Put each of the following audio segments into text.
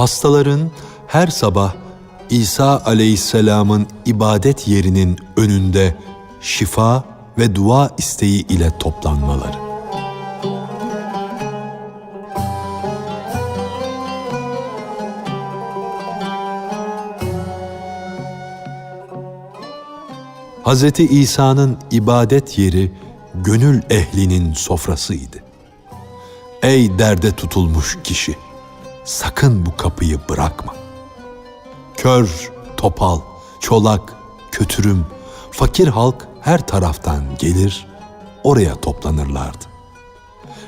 Hastaların her sabah İsa aleyhisselamın ibadet yerinin önünde şifa ve dua isteği ile toplanmaları. Hz. İsa'nın ibadet yeri gönül ehlinin sofrasıydı. Ey derde tutulmuş kişi! Sakın bu kapıyı bırakma. Kör, topal, çolak, kötürüm, fakir halk her taraftan gelir, oraya toplanırlardı.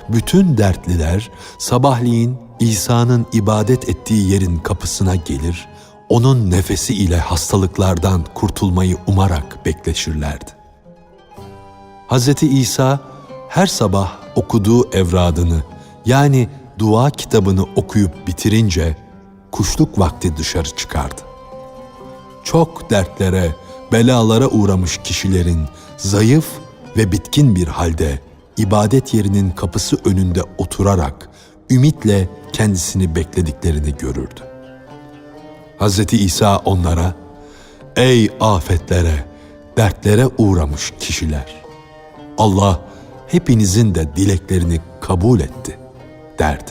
Bütün dertliler sabahleyin İsa'nın ibadet ettiği yerin kapısına gelir, onun nefesi ile hastalıklardan kurtulmayı umarak bekleşirlerdi. Hz. İsa her sabah okuduğu evradını yani dua kitabını okuyup bitirince kuşluk vakti dışarı çıkardı. Çok dertlere, belalara uğramış kişilerin zayıf ve bitkin bir halde ibadet yerinin kapısı önünde oturarak ümitle kendisini beklediklerini görürdü. Hz. İsa onlara, Ey afetlere, dertlere uğramış kişiler! Allah hepinizin de dileklerini kabul etti derdi.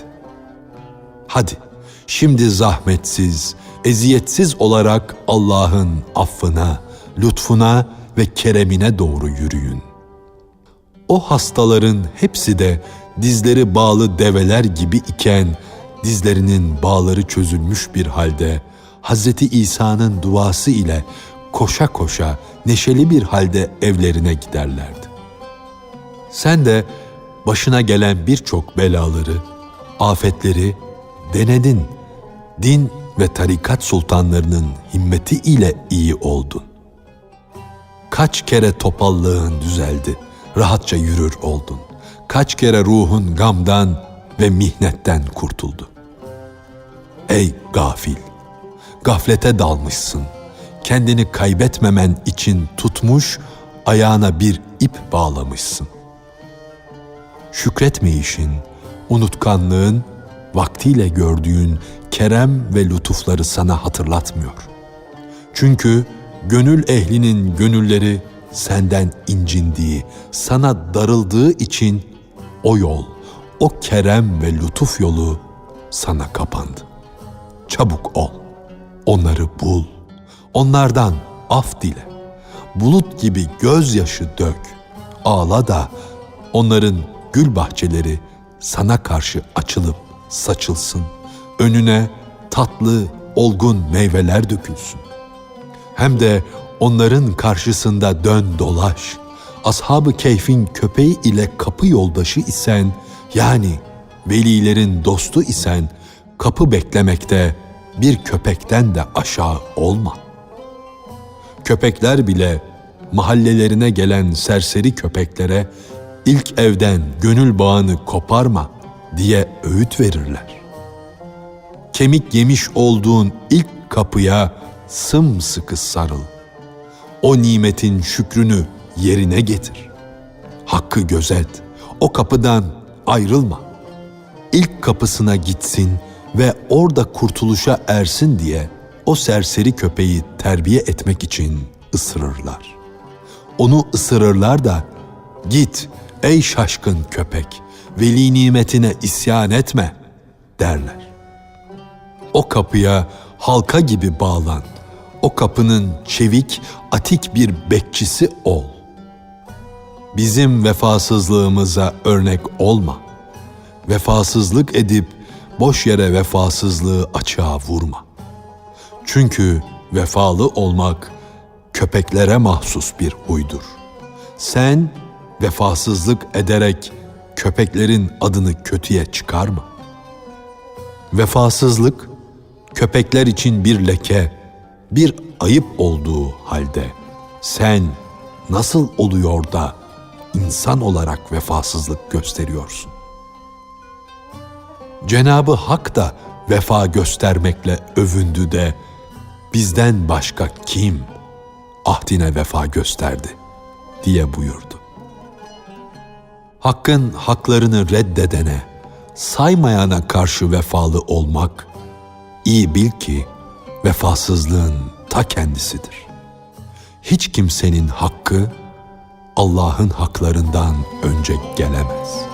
Hadi şimdi zahmetsiz, eziyetsiz olarak Allah'ın affına, lütfuna ve keremine doğru yürüyün. O hastaların hepsi de dizleri bağlı develer gibi iken dizlerinin bağları çözülmüş bir halde Hz. İsa'nın duası ile koşa koşa neşeli bir halde evlerine giderlerdi. Sen de başına gelen birçok belaları, afetleri denedin. Din ve tarikat sultanlarının himmeti ile iyi oldun. Kaç kere topallığın düzeldi, rahatça yürür oldun. Kaç kere ruhun gamdan ve mihnetten kurtuldu. Ey gafil! Gaflete dalmışsın. Kendini kaybetmemen için tutmuş, ayağına bir ip bağlamışsın. Şükretmeyişin, unutkanlığın, vaktiyle gördüğün kerem ve lütufları sana hatırlatmıyor. Çünkü gönül ehlinin gönülleri senden incindiği, sana darıldığı için o yol, o kerem ve lütuf yolu sana kapandı. Çabuk ol, onları bul, onlardan af dile. Bulut gibi gözyaşı dök, ağla da onların gül bahçeleri sana karşı açılıp saçılsın. Önüne tatlı, olgun meyveler dökülsün. Hem de onların karşısında dön dolaş. Ashab-ı keyfin köpeği ile kapı yoldaşı isen, yani velilerin dostu isen, kapı beklemekte bir köpekten de aşağı olma. Köpekler bile mahallelerine gelen serseri köpeklere ilk evden gönül bağını koparma diye öğüt verirler. Kemik yemiş olduğun ilk kapıya sımsıkı sarıl. O nimetin şükrünü yerine getir. Hakkı gözet. O kapıdan ayrılma. İlk kapısına gitsin ve orada kurtuluşa ersin diye o serseri köpeği terbiye etmek için ısırırlar. Onu ısırırlar da git ey şaşkın köpek veli nimetine isyan etme derler. O kapıya halka gibi bağlan. O kapının çevik, atik bir bekçisi ol. Bizim vefasızlığımıza örnek olma. Vefasızlık edip boş yere vefasızlığı açığa vurma. Çünkü vefalı olmak köpeklere mahsus bir huydur. Sen vefasızlık ederek köpeklerin adını kötüye çıkarma. Vefasızlık köpekler için bir leke, bir ayıp olduğu halde sen nasıl oluyor da insan olarak vefasızlık gösteriyorsun? Cenabı Hak da vefa göstermekle övündü de bizden başka kim ahdine vefa gösterdi diye buyurdu. Hakkın haklarını reddedene, saymayana karşı vefalı olmak İyi bil ki vefasızlığın ta kendisidir. Hiç kimsenin hakkı Allah'ın haklarından önce gelemez.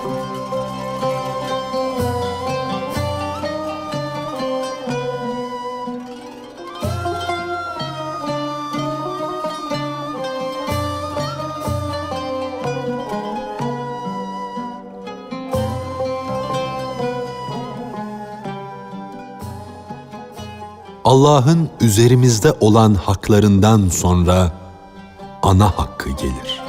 Allah'ın üzerimizde olan haklarından sonra ana hakkı gelir.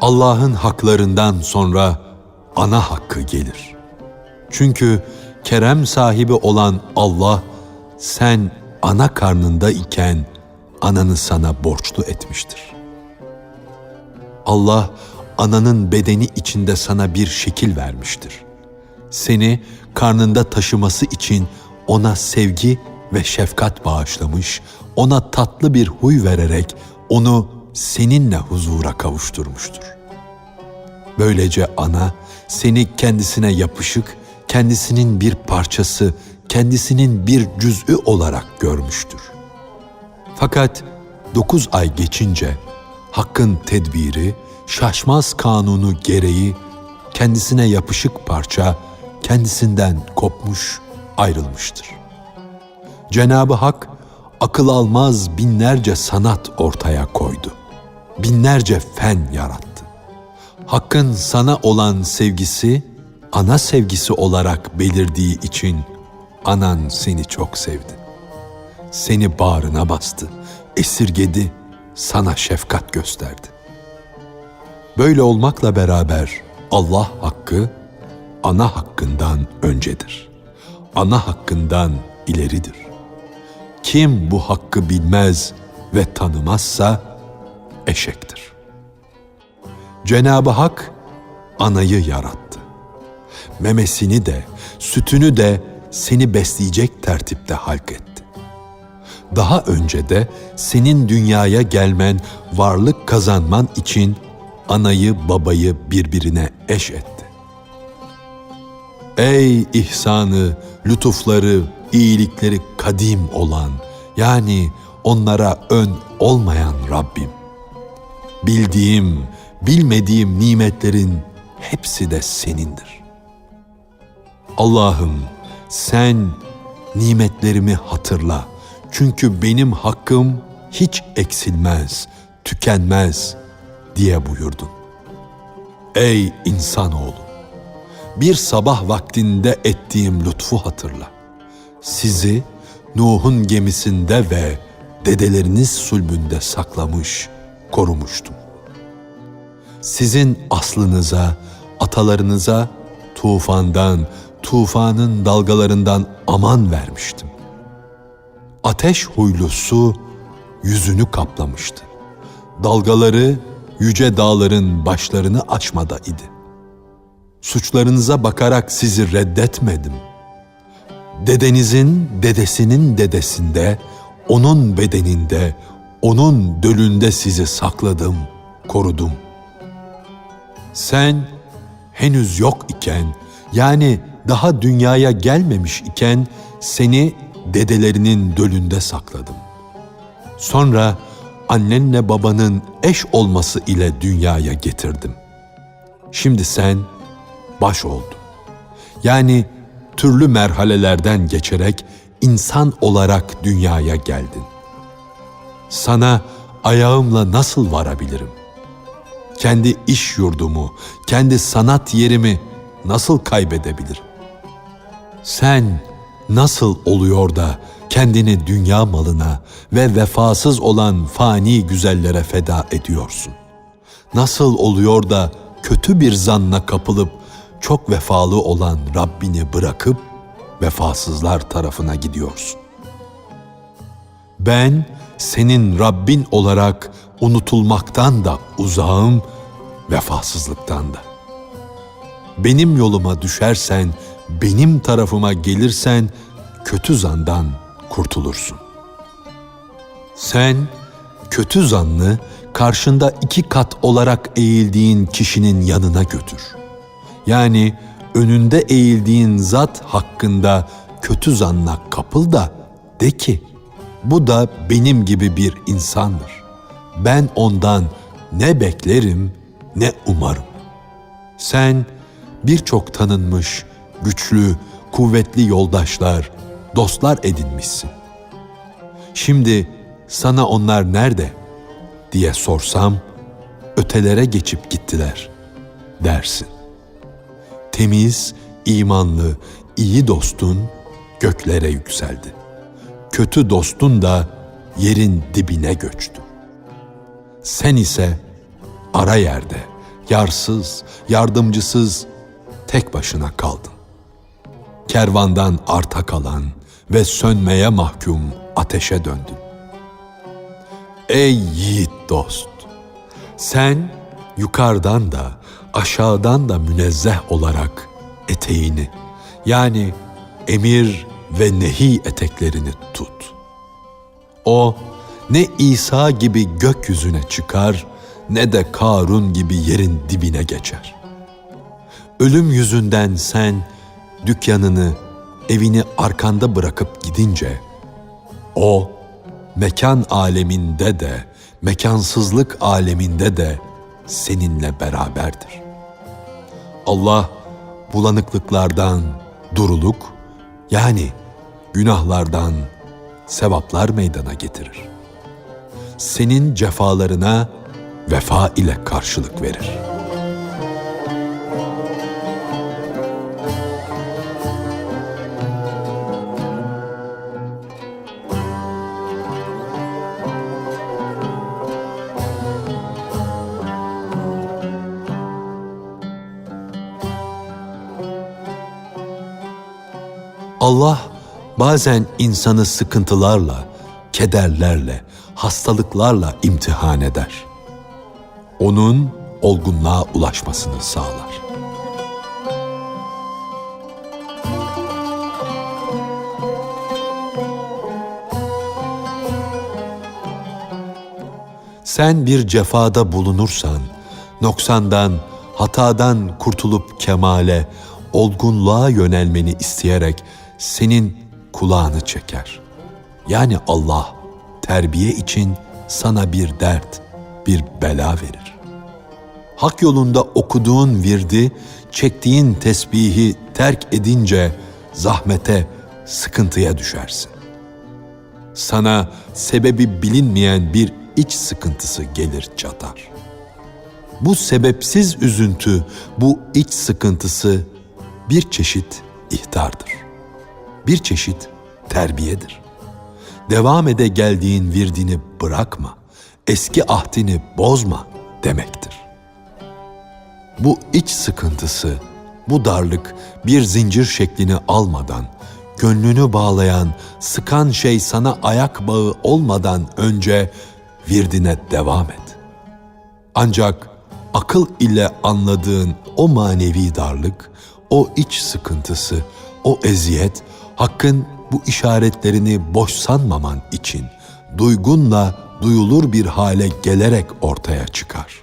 Allah'ın haklarından sonra ana hakkı gelir. Çünkü kerem sahibi olan Allah sen ana karnında iken ananı sana borçlu etmiştir. Allah ananın bedeni içinde sana bir şekil vermiştir. Seni karnında taşıması için ona sevgi ve şefkat bağışlamış, ona tatlı bir huy vererek onu seninle huzura kavuşturmuştur. Böylece ana seni kendisine yapışık, kendisinin bir parçası, kendisinin bir cüz'ü olarak görmüştür. Fakat dokuz ay geçince Hakk'ın tedbiri, şaşmaz kanunu gereği kendisine yapışık parça kendisinden kopmuş, ayrılmıştır. Cenabı Hak akıl almaz binlerce sanat ortaya koydu. Binlerce fen yarattı. Hakkın sana olan sevgisi ana sevgisi olarak belirdiği için anan seni çok sevdi. Seni bağrına bastı, esirgedi, sana şefkat gösterdi. Böyle olmakla beraber Allah hakkı ana hakkından öncedir. Ana hakkından ileridir. Kim bu hakkı bilmez ve tanımazsa eşektir. Cenab-ı Hak anayı yarattı. Memesini de, sütünü de seni besleyecek tertipte halk. Daha önce de senin dünyaya gelmen, varlık kazanman için anayı babayı birbirine eş etti. Ey ihsanı, lütufları, iyilikleri kadim olan, yani onlara ön olmayan Rabbim. Bildiğim, bilmediğim nimetlerin hepsi de senindir. Allah'ım sen nimetlerimi hatırla. Çünkü benim hakkım hiç eksilmez, tükenmez diye buyurdun. Ey insanoğlu! Bir sabah vaktinde ettiğim lütfu hatırla. Sizi Nuh'un gemisinde ve dedeleriniz sulbünde saklamış, korumuştum. Sizin aslınıza, atalarınıza tufandan, tufanın dalgalarından aman vermiştim. Ateş huylu su yüzünü kaplamıştı. Dalgaları yüce dağların başlarını açmada idi. Suçlarınıza bakarak sizi reddetmedim. Dedenizin dedesinin dedesinde, onun bedeninde, onun dölünde sizi sakladım, korudum. Sen henüz yok iken, yani daha dünyaya gelmemiş iken seni dedelerinin dölünde sakladım. Sonra annenle babanın eş olması ile dünyaya getirdim. Şimdi sen baş oldun. Yani türlü merhalelerden geçerek insan olarak dünyaya geldin. Sana ayağımla nasıl varabilirim? Kendi iş yurdumu, kendi sanat yerimi nasıl kaybedebilirim? Sen nasıl oluyor da kendini dünya malına ve vefasız olan fani güzellere feda ediyorsun? Nasıl oluyor da kötü bir zanla kapılıp çok vefalı olan Rabbini bırakıp vefasızlar tarafına gidiyorsun? Ben senin Rabbin olarak unutulmaktan da uzağım, vefasızlıktan da. Benim yoluma düşersen, benim tarafıma gelirsen kötü zandan kurtulursun. Sen kötü zannı karşında iki kat olarak eğildiğin kişinin yanına götür. Yani önünde eğildiğin zat hakkında kötü zanna kapıl da de ki bu da benim gibi bir insandır. Ben ondan ne beklerim ne umarım. Sen birçok tanınmış, güçlü, kuvvetli yoldaşlar, dostlar edinmişsin. Şimdi sana onlar nerede diye sorsam ötelere geçip gittiler dersin. Temiz, imanlı, iyi dostun göklere yükseldi. Kötü dostun da yerin dibine göçtü. Sen ise ara yerde, yarsız, yardımcısız, tek başına kaldın. Kervandan arta kalan ve sönmeye mahkum ateşe döndün. Ey yiğit dost! Sen yukarıdan da aşağıdan da münezzeh olarak eteğini yani emir ve nehi eteklerini tut. O ne İsa gibi gökyüzüne çıkar ne de Karun gibi yerin dibine geçer. Ölüm yüzünden sen dükkanını, evini arkanda bırakıp gidince o mekan aleminde de, mekansızlık aleminde de seninle beraberdir. Allah bulanıklıklardan duruluk yani günahlardan sevaplar meydana getirir. Senin cefalarına vefa ile karşılık verir. Bazen insanı sıkıntılarla, kederlerle, hastalıklarla imtihan eder. Onun olgunluğa ulaşmasını sağlar. Sen bir cefada bulunursan, noksandan, hatadan kurtulup kemale, olgunluğa yönelmeni isteyerek senin kulağını çeker. Yani Allah terbiye için sana bir dert, bir bela verir. Hak yolunda okuduğun virdi, çektiğin tesbihi terk edince zahmete, sıkıntıya düşersin. Sana sebebi bilinmeyen bir iç sıkıntısı gelir çatar. Bu sebepsiz üzüntü, bu iç sıkıntısı bir çeşit ihtardır. Bir çeşit terbiyedir. Devam ede geldiğin virdini bırakma, eski ahdini bozma demektir. Bu iç sıkıntısı, bu darlık bir zincir şeklini almadan, gönlünü bağlayan, sıkan şey sana ayak bağı olmadan önce virdine devam et. Ancak akıl ile anladığın o manevi darlık, o iç sıkıntısı, o eziyet, Hakkın bu işaretlerini boş sanmaman için duygunla duyulur bir hale gelerek ortaya çıkar.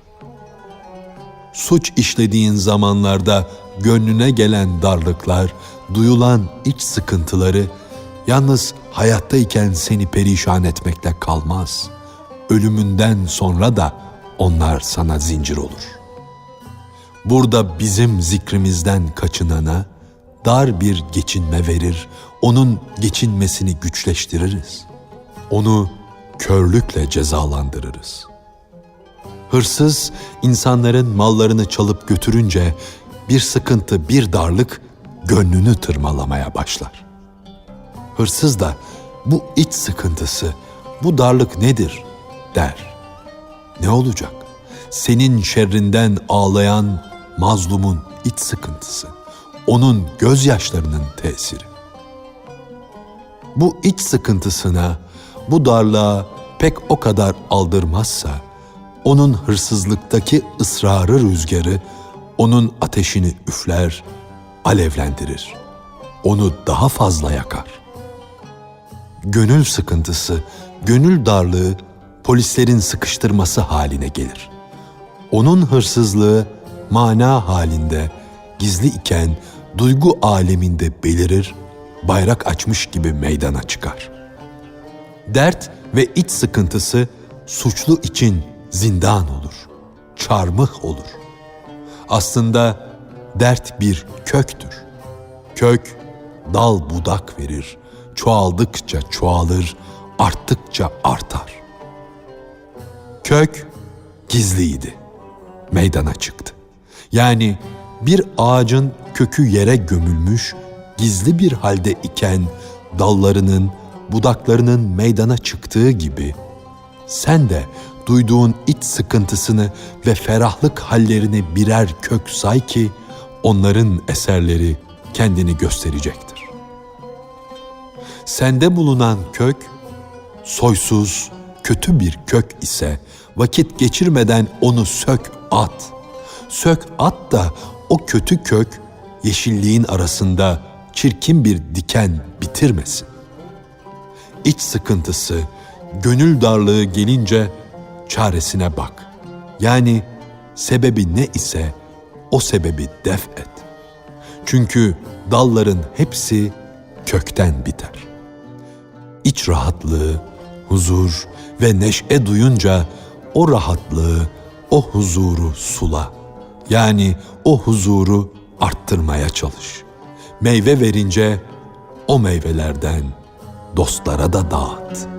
Suç işlediğin zamanlarda gönlüne gelen darlıklar, duyulan iç sıkıntıları yalnız hayattayken seni perişan etmekle kalmaz. Ölümünden sonra da onlar sana zincir olur. Burada bizim zikrimizden kaçınana dar bir geçinme verir, onun geçinmesini güçleştiririz. Onu körlükle cezalandırırız. Hırsız insanların mallarını çalıp götürünce bir sıkıntı, bir darlık gönlünü tırmalamaya başlar. Hırsız da bu iç sıkıntısı, bu darlık nedir der. Ne olacak? Senin şerrinden ağlayan mazlumun iç sıkıntısı, onun gözyaşlarının tesiri. Bu iç sıkıntısına, bu darlığa pek o kadar aldırmazsa, onun hırsızlıktaki ısrarı rüzgarı, onun ateşini üfler, alevlendirir. Onu daha fazla yakar. Gönül sıkıntısı, gönül darlığı polislerin sıkıştırması haline gelir. Onun hırsızlığı mana halinde, gizli iken duygu aleminde belirir, bayrak açmış gibi meydana çıkar. Dert ve iç sıkıntısı suçlu için zindan olur, çarmıh olur. Aslında dert bir köktür. Kök dal budak verir, çoğaldıkça çoğalır, arttıkça artar. Kök gizliydi, meydana çıktı. Yani bir ağacın kökü yere gömülmüş, gizli bir halde iken dallarının, budaklarının meydana çıktığı gibi sen de duyduğun iç sıkıntısını ve ferahlık hallerini birer kök say ki onların eserleri kendini gösterecektir. Sende bulunan kök soysuz, kötü bir kök ise vakit geçirmeden onu sök at. Sök at da o kötü kök yeşilliğin arasında çirkin bir diken bitirmesin. İç sıkıntısı, gönül darlığı gelince çaresine bak. Yani sebebi ne ise o sebebi def et. Çünkü dalların hepsi kökten biter. İç rahatlığı, huzur ve neşe duyunca o rahatlığı, o huzuru sula. Yani o huzuru arttırmaya çalış. Meyve verince o meyvelerden dostlara da dağıt.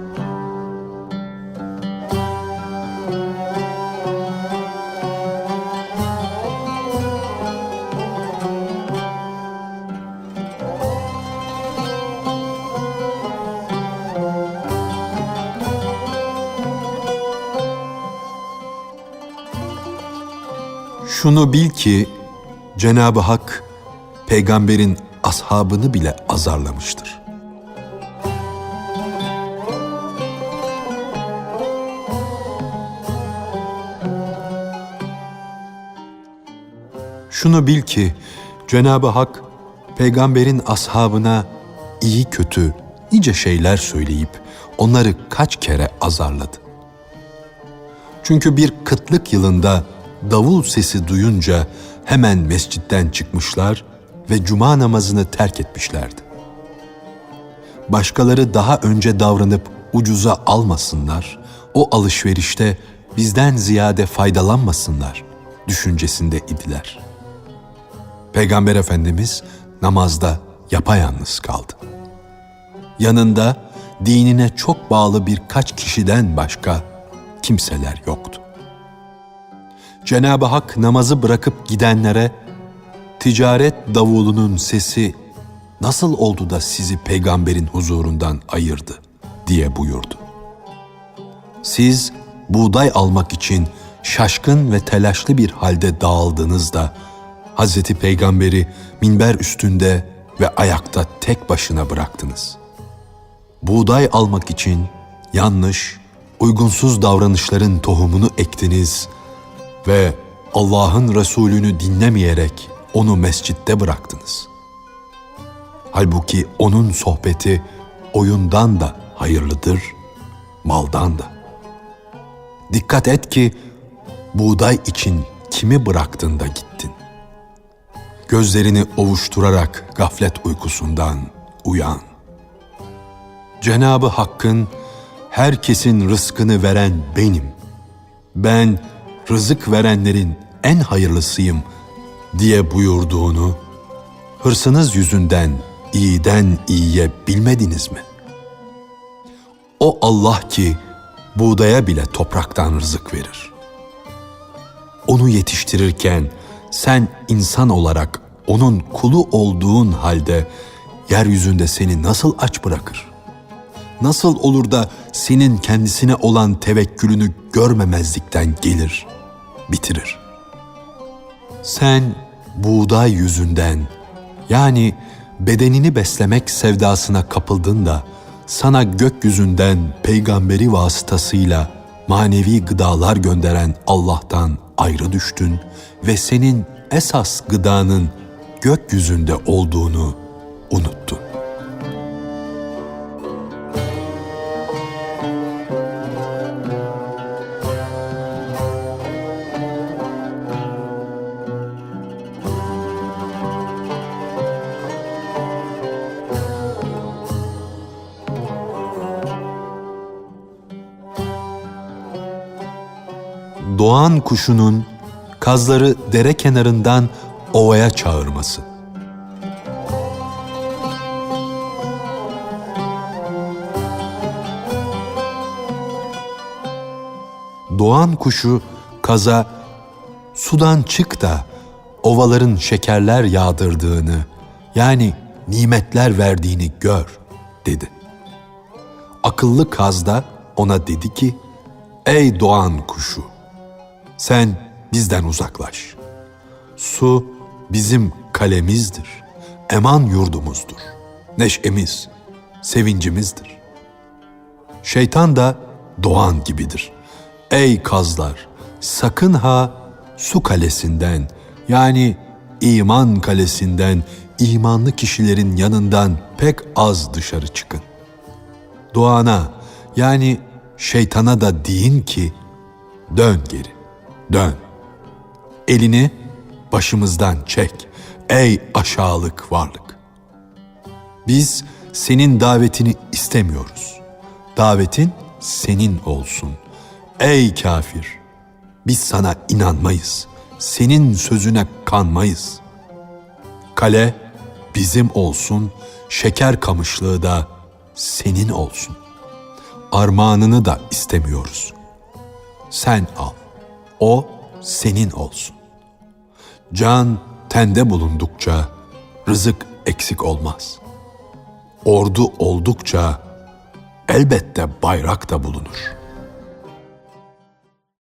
Şunu bil ki Cenab-ı Hak peygamberin ashabını bile azarlamıştır. Şunu bil ki Cenab-ı Hak peygamberin ashabına iyi kötü nice şeyler söyleyip onları kaç kere azarladı. Çünkü bir kıtlık yılında davul sesi duyunca hemen mescitten çıkmışlar ve cuma namazını terk etmişlerdi. Başkaları daha önce davranıp ucuza almasınlar, o alışverişte bizden ziyade faydalanmasınlar düşüncesinde idiler. Peygamber Efendimiz namazda yapayalnız kaldı. Yanında dinine çok bağlı birkaç kişiden başka kimseler yoktu. Cenab-ı Hak namazı bırakıp gidenlere ticaret davulunun sesi nasıl oldu da sizi peygamberin huzurundan ayırdı diye buyurdu. Siz buğday almak için şaşkın ve telaşlı bir halde dağıldınız da Hazreti Peygamberi minber üstünde ve ayakta tek başına bıraktınız. Buğday almak için yanlış, uygunsuz davranışların tohumunu ektiniz ve Allah'ın Resulünü dinlemeyerek onu mescitte bıraktınız. Halbuki onun sohbeti oyundan da hayırlıdır, maldan da. Dikkat et ki buğday için kimi bıraktın da gittin. Gözlerini ovuşturarak gaflet uykusundan uyan. Cenabı Hakk'ın herkesin rızkını veren benim. Ben rızık verenlerin en hayırlısıyım diye buyurduğunu hırsınız yüzünden iyiden iyiye bilmediniz mi? O Allah ki buğdaya bile topraktan rızık verir. Onu yetiştirirken sen insan olarak onun kulu olduğun halde yeryüzünde seni nasıl aç bırakır? Nasıl olur da senin kendisine olan tevekkülünü görmemezlikten gelir, bitirir? Sen buğday yüzünden yani bedenini beslemek sevdasına kapıldın da sana gökyüzünden peygamberi vasıtasıyla manevi gıdalar gönderen Allah'tan ayrı düştün ve senin esas gıdanın gökyüzünde olduğunu unuttun. Doğan kuşunun kazları dere kenarından ovaya çağırması. Doğan kuşu kaza sudan çık da ovaların şekerler yağdırdığını yani nimetler verdiğini gör dedi. Akıllı kaz da ona dedi ki ey doğan kuşu sen bizden uzaklaş. Su bizim kalemizdir, eman yurdumuzdur, neşemiz, sevincimizdir. Şeytan da doğan gibidir. Ey kazlar, sakın ha su kalesinden yani iman kalesinden imanlı kişilerin yanından pek az dışarı çıkın. Doğana yani şeytana da deyin ki dön geri, dön. Elini başımızdan çek ey aşağılık varlık. Biz senin davetini istemiyoruz. Davetin senin olsun. Ey kafir! Biz sana inanmayız. Senin sözüne kanmayız. Kale bizim olsun, şeker kamışlığı da senin olsun. Armağanını da istemiyoruz. Sen al. O senin olsun. Can tende bulundukça rızık eksik olmaz. Ordu oldukça elbette bayrak da bulunur.''